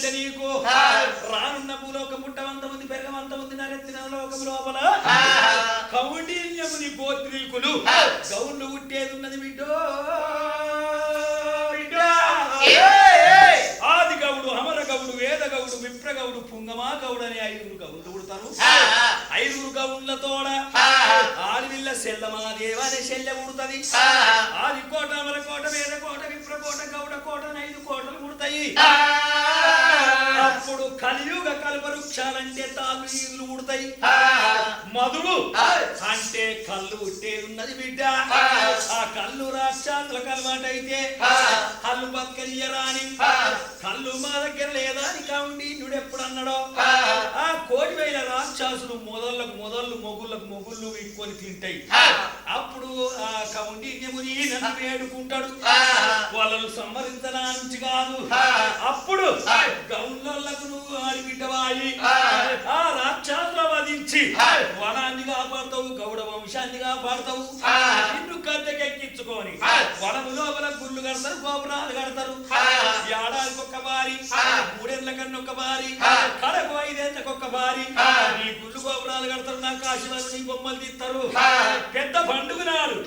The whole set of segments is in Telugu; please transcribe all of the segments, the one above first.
అంటే నీకు? రానున్న భూలోకం పుట్టవంత ఉంది పెరగవంత ఉంది నరెత్తిన లోకం లోపల కౌండిన్యముని గోత్రీకులు. గౌండ్లు పుట్టేది ఉన్నది బిడ్డో. ఆది గౌడు అమర గౌడు వేద గౌడు విప్ర గౌడు పుంగమా గౌడు అనే ఐదుగురు గౌండ్లు పుడతారు. ఐదుగురు గౌండ్లతోడ ఆడివిల్ల సెల్లమా దేవ అనే శల్య పుడుతుంది. ఆది కోట అమర కోట వేద కోట విప్ర కోట గౌడ కోట అని ఐదు కోటలు పుడతాయి. కల్పవృక్షాలంటే తాళ్ళు ఈగులు ఉడతాయి మధుడు అంటే కళ్ళు ఉట్టేది ఉన్నది బిడ్డ. ఆ. కళ్ళు రాక్షాతులకు అలవాటైతే కళ్ళు బక్కనియరా అని కళ్ళు మా దగ్గర లేదా అని కావండి నుడు ఎప్పుడు అన్నాడో. ఆ. కోటి వేల రాక్షసులు మొదళ్ళకు మొదళ్ళు మొగుళ్ళకు మొగుళ్ళు ఇంకొని తింటాయి. అప్పుడు ఆ కౌండిన్యముని నన్ను వేడుకుంటాడు. వాళ్ళను సంహరించడానికి కాదు. అప్పుడు గౌన్లకు నువ్వు ఆడి బిడ్డవాయి. ఆ రాక్షసుల వధించి వనాన్ని కాపాడతావు గౌడ వంశాన్ని కాపాడతావు. నిన్ను కద్దెకెక్కించుకొని వనము లోపల గుళ్ళు కడతారు గోపురాలు కడతారు. ఏడాదికి ఒక్క బారి మూడేళ్ళ కన్నా ఒక బారి కడకు ఐదేళ్ళకు ఒక్క బారి నీ గుళ్ళు గోపురాలు కడతారు నాకు ఆశీర్వాదం నీ బొమ్మలు తీస్తారు. పెద్ద పండుగ నాడు.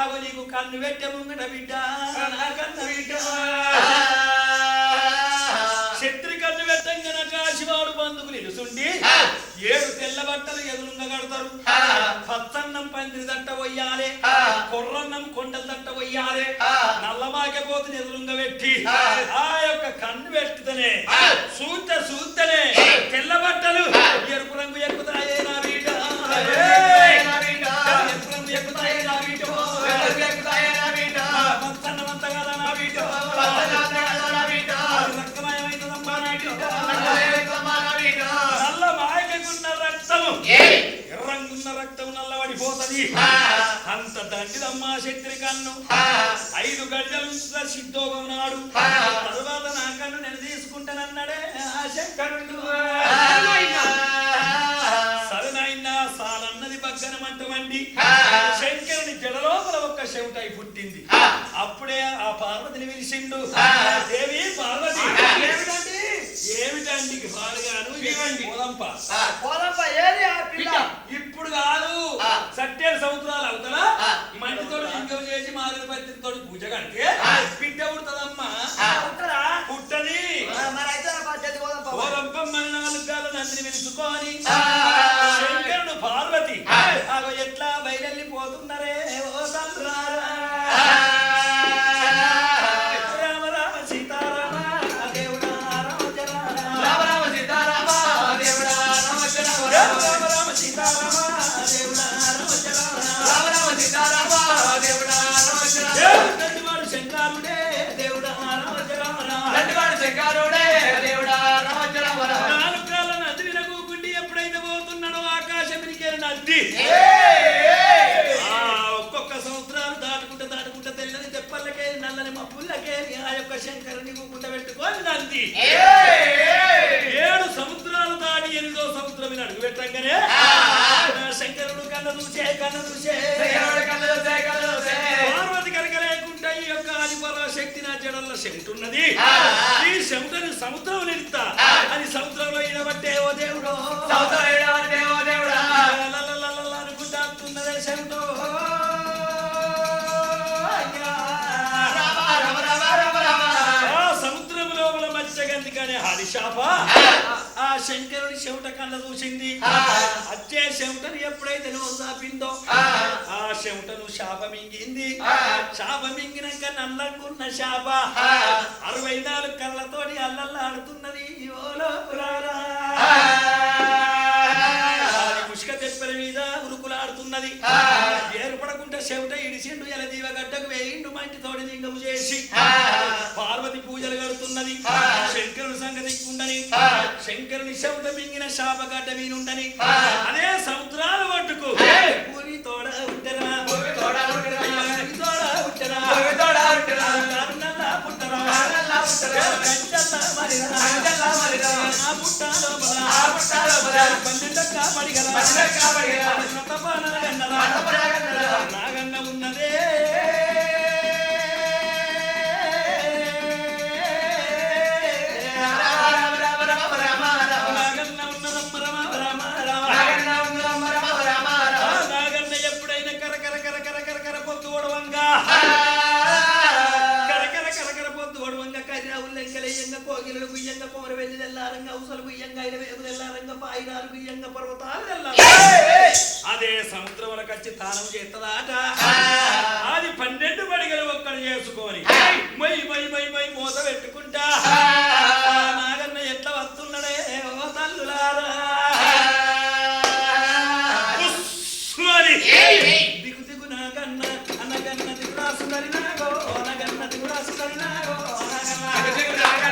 ఆగో నీకు కన్ను పెట్టే ముంగట బిడ్డ. నా కన్న బిడ్డ బంధుకు నిలుసుండి ఏడు తెల్ల బట్టలు ఎదురుంగ కడతారు. పచ్చన్నం పందిరి దట్ట పోయాలే కొర్రన్నం కొండల దట్ట పోయాలే నల్లమాకే పోతుని ఎదురుంగ పెట్టి ఆ యొక్క కన్ను పెట్టుతనే సూత సూతనే రక్తము. ఎర్రంగున్న రక్తం నల్లబడిపోతది అంత దండిదమ్మా శక్తి కన్ను. ఐదు గడ్డలు సిద్ధోగం నాడు. తరువాత నా కన్ను నేను తీసుకుంటానన్నాడే ఆ శంకరుడు. సరనైనా సాలన్నది పక్కన మంటమండి శంకరుని జడలోపల ఒక్క చెవిటై పుట్టింది. అప్పుడే ఆ పార్వతిని పిలిచిండు. దేవి పార్వతి. ఏమిటండి? పాలుగాను ఇవ్వండి. పోదంప ఏది ఆ పిల్ల ఇప్పుడు కాదు. సట్టేడు సంవత్సరాలు అవుతారా. మంటితో లింగం చేసి మారుల పత్రితో పూజ కడితే ఆ. బిడ్డ పుడుతుందమ్మా? పుట్టది ఆ, మరి అయితే నా పద్ధతి పోదప్ప పోరంపమ్మని నాలుగు నందిని పిలుచుకొని శంకరుడే దేవుడా నాలుగు కాళ్ళ నది వినకూకుండి ఎప్పుడైతే పోతున్నాడో ఆకాశమికే నది ఆ ఒక్కొక్క సంవత్సరాలు దాటుకుంటే దాటుకుంటే తెల్లని తెప్పలకే నల్లని మబ్బులకే ఆ యొక్క శంకరుని గుంట పెట్టుకొని నంది ఏడు సముద్రాలు దాటి ఎనిమిదో సముద్రం అడుగు పెట్టంగానే శంకరుడు కన్న చూసే కన్న చూసే. ఈ యొక్క ఆదిపరాశక్తి నా జడల్లో చెమటున్నది ఈ చెమటని సముద్రం నిలుతా అది సముద్రంలో ఈనబట్టే ఓ దేవుడు. చెమటో. అయ్యా. ఆ హరిశాప. శంకరుడి చెమట కళ్ళ చూసింది. అచ్చే చెమటను ఎప్పుడైతే నువ్వు చాపిందో చెమటను శాప మింగింది శాప మింగినాక నల్లకున్న శాప. అరవై నాలుగు కళ్ళతోటి అల్లల్లాడుతున్నది ముష్క తెప్పల మీద ఉరుకులాడుతున్నది. చెవిట ఇడిసిండు ఎల దీవగడ్డకు వేయిండు మంటి తోడి లింగము చేసి. పార్వతి పూజలు గడుతున్నది శంకరుడు సంగతి ఉండని శంకరుని చెవిట మింగిన శాపగడ్డ వీనుండని. అదే సముద్రాల ఒడ్డుకు పూరి తోడ ఉట్టరా పూరి తోడ ఉట్టరా కరుణల్లా పుట్టరా? ఉన్నదే. తెల్లారంగా ఉసలు పాయిరాలు గుయ్యంగా పర్వతాలు తెల్లారు అదే సముద్రంలో కచ్చి తానం చేస్తుందాట అది పన్నెండు పడిగలు ఒక్కడు చేసుకొని మై మై మై మై మూత పెట్టుకుంటా. నాగన్న ఎట్లా వస్తున్నాడే ఓ తల్లులారా. దిగు దిగు నాగన్న అనగన్న దిగుడా సుందరి నాగో అనగన్న దిగుడా సుందరి నాగో అనగన్న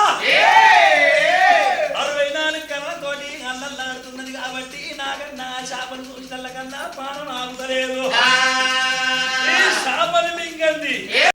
అవమానం ఆగుతలేదు శాపం మింగంది